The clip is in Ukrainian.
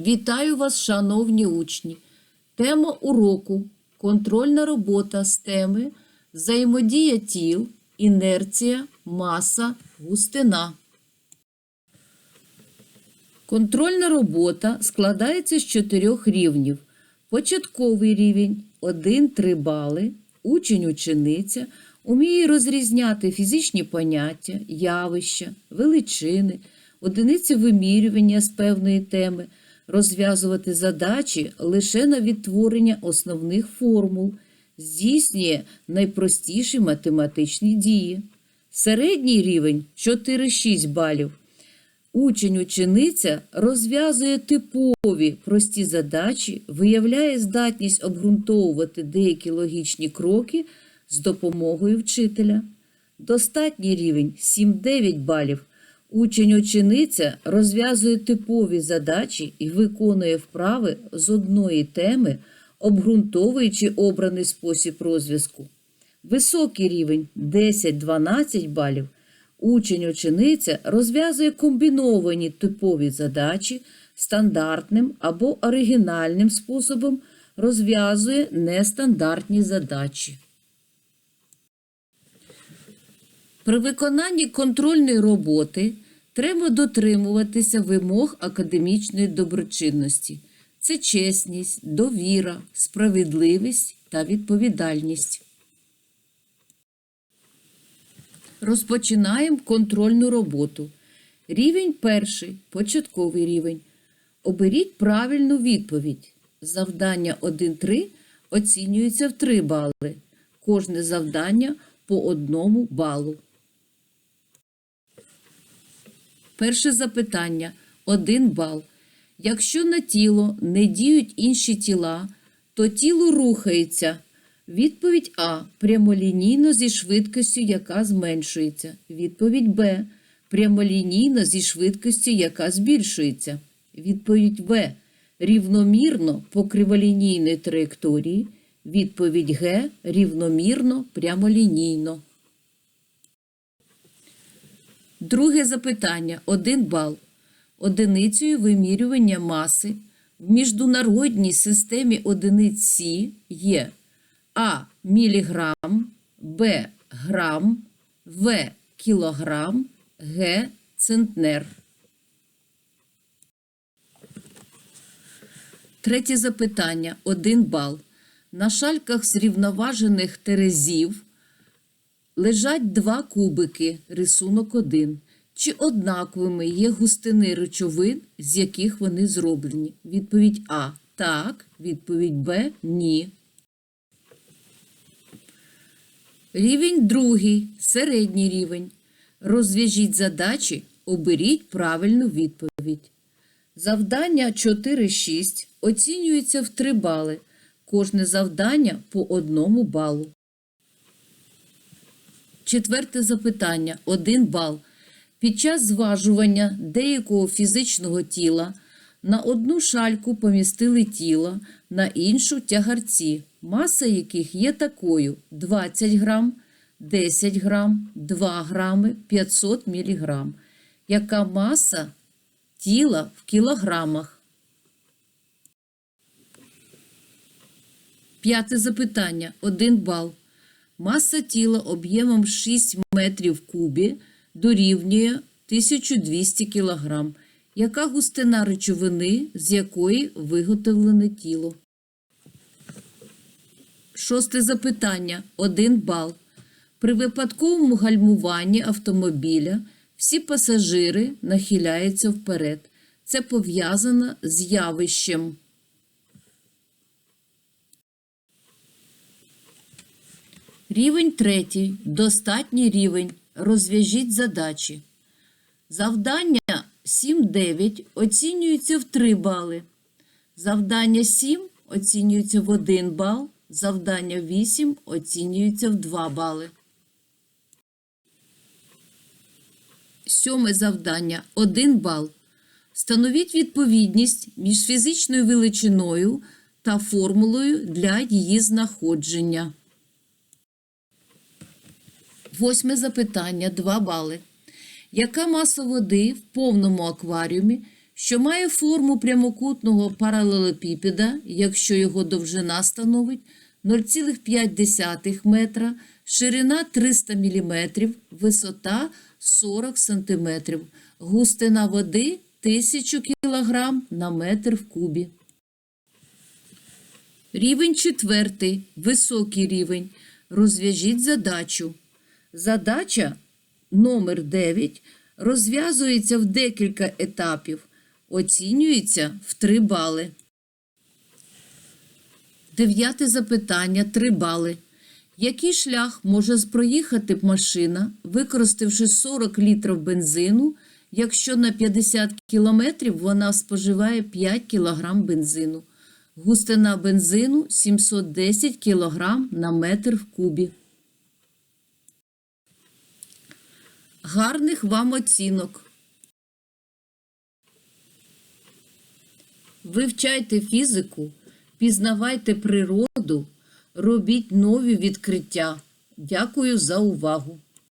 Вітаю вас, шановні учні! Тема уроку контрольна робота з теми взаємодія тіл, інерція, маса, густина. Контрольна робота складається з чотирьох рівнів. Початковий рівень 1-3 бали. Учень-учениця уміє розрізняти фізичні поняття, явища, величини, одиниці вимірювання з певної теми, розв'язувати задачі лише на відтворення основних формул, здійснює найпростіші математичні дії. Середній рівень 4-6 балів. Учень-учениця розв'язує типові прості задачі, виявляє здатність обґрунтовувати деякі логічні кроки з допомогою вчителя. Достатній рівень 7-9 балів. Учень-учениця розв'язує типові задачі і виконує вправи з одної теми, обґрунтовуючи обраний спосіб розв'язку. Високий рівень 10-12 балів. Учень-учениця розв'язує комбіновані типові задачі стандартним або оригінальним способом розв'язує нестандартні задачі. При виконанні контрольної роботи треба дотримуватися вимог академічної доброчинності. Це чесність, довіра, справедливість та відповідальність. Розпочинаємо контрольну роботу. Рівень перший, початковий рівень. Оберіть правильну відповідь. Завдання 1-3 оцінюється в 3 бали. Кожне завдання по одному балу. Перше запитання 1 бал. Якщо на тіло не діють інші тіла, то тіло рухається. Відповідь А. Прямолінійно зі швидкістю, яка зменшується. Відповідь Б. Прямолінійно зі швидкістю, яка збільшується. Відповідь В. Рівномірно по криволінійній траєкторії. Відповідь Г. Рівномірно прямолінійно. Друге запитання. 1 бал. Одиницею вимірювання маси в міжнародній системі одиниць Сі є А. Міліграм, Б. Грам, В. Кілограм, Г. Центнер. Третє запитання. 1 бал. На шальках зрівноважених терезів лежать два кубики, рисунок 1. Чи однаковими є густини речовин, з яких вони зроблені? Відповідь А. Так. Відповідь Б. Ні. Рівень другий. Середній рівень. Розв'яжіть задачі, оберіть правильну відповідь. Завдання 4-6 оцінюється в 3 бали. Кожне завдання по одному балу. Четверте запитання 1 бал. Під час зважування деякого фізичного тіла на одну шальку помістили тіло, на іншу тягарці, маса яких є такою 20 грам, 10 грам, 2 грами, 500 міліграм. Яка маса тіла в кілограмах? П'яте запитання 1 бал. Маса тіла об'ємом 6 метрів кубі дорівнює 1200 кг. Яка густина речовини, з якої виготовлене тіло? Шосте запитання 1 бал. При випадковому гальмуванні автомобіля всі пасажири нахиляються вперед. Це пов'язано з явищем. Рівень третій. Достатній рівень. Розв'яжіть задачі. Завдання 7-9 оцінюється в 3 бали. Завдання 7 оцінюється в 1 бал. Завдання 8 оцінюється в 2 бали. Сьоме завдання 1 бал. Встановіть відповідність між фізичною величиною та формулою для її знаходження. Восьме запитання 2 бали. Яка маса води в повному акваріумі що має форму прямокутного паралелепіпеда, якщо його довжина становить 0,5 метра, ширина 300 мм, висота 40 см, густина води 1000 кг на метр в кубі. Рівень четвертий. Високий рівень. Розв'яжіть задачу. Задача номер 9 розв'язується в декілька етапів. Оцінюється в 3 бали. Дев'яте запитання 3 бали. Який шлях може проїхати машина, використавши 40 літрів бензину, якщо на 50 кілометрів вона споживає 5 кілограм бензину? Густина бензину 710 кілограм на метр в кубі. Гарних вам оцінок. Вивчайте фізику, пізнавайте природу, робіть нові відкриття. Дякую за увагу!